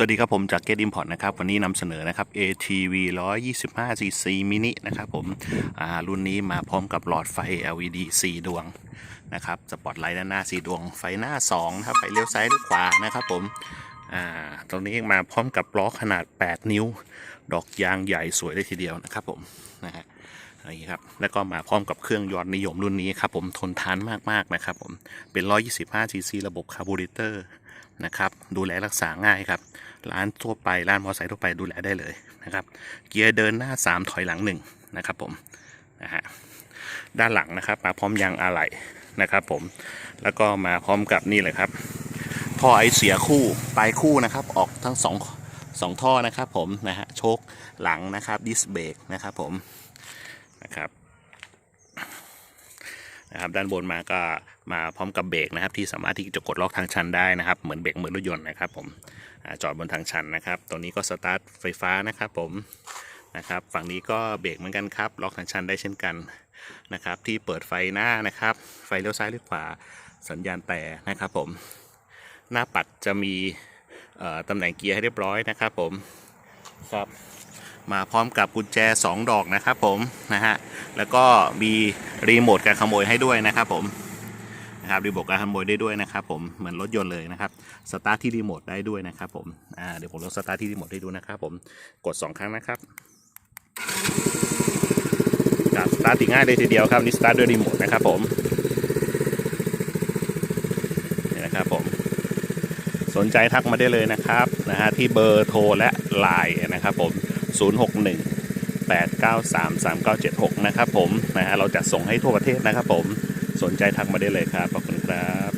สวัสดีครับผมจาก Get Import นะครับ วันนี้นำเสนอนะครับ ATV 125 cc mini นะครับผมรุ่นนี้มาพร้อมกับหลอดไฟ LED 4 ดวงนะครับสปอตไลท์ด้านหน้า 4 ดวง ไฟหน้า2นะครับไฟเลี้ยวซ้ายหรือขวานะครับผมตรงนี้มาพร้อมกับล้อขนาด 8 นิ้ว ดอกยางใหญ่สวยเลยทีเดียวนะครับผมนะฮะอย่างนี้ครับแล้วก็มาพร้อมกับเครื่องยนต์นิยมรุ่นนี้ครับผมทนทานมากๆนะครับผมเป็น 125 cc ระบบคาร์บูเรเตอร์นะครับ ดูแลรักษาง่ายครับ ร้านทั่วไปร้านมอเตอร์ไซค์ทั่วไปดูแลได้เลยนะครับ เกียร์เดินหน้า 3 ถอยหลัง1นะครับผมนะฮะด้านหลังนะครับ มาพร้อมยางอะไหล่นะครับ ผมแล้วก็มาพร้อมกับนี่เลยครับท่อไอเสียคู่ปลายคู่นะครับ ออกทั้งสองสองท่อนะครับ ผมนะฮะโชคหลังนะครับดิสเบรกนะครับผมนะครับ นะครับด้านบนมาก็มาพร้อมกับเบรกนะครับที่สามารถที่จะกดล็อกทางชันได้นะครับเหมือนเบรกเหมือนรถยนต์นะครับผมอจอดบนทางชันนะครับตัวนี้ก็สตาร์ทไฟฟ้านะครับผมนะครับฝั่งนี้ก็เบรกเหมือนกันครับล็อกทางชันได้เช่นกันนะครับที่เปิดไฟหน้านะครับ ไฟเลี้ยวซ้ายหรือขวาสัญญาณแต่นะครับผมหน้าปัดจะมีตำแหน่งเกียร์ให้เรียบร้อยนะครับผมครับ มาพร้อมกับกุญแจ 2 ดอกนะครับผมนะฮะแล้วก็มีรีโมทการขโมยให้ด้วยนะครับผมนะครับรีโมทการขโมยได้ด้วยนะครับผมเหมือนรถยนต์เลยนะครับสตาร์ทที่รีโมทได้ด้วยนะครับผมอ่าเดี๋ยวผมลองสตาร์ทที่รีโมทให้ดูนะครับผมกด 2 ครั้งนะครับครับสตาร์ทติง่ายเลยทีเดียวครับนี่สตาร์ทด้วยรีโมทนะครับผมนี่นะครับผมสนใจทักมาได้เลยนะครับนะฮะที่เบอร์โทรและไลน์นะครับผม 061 893 3976 นะครับผมนะฮะเราจะส่งให้ทั่วประเทศนะครับผมสนใจทักมาได้เลยครับ ขอบคุณครับ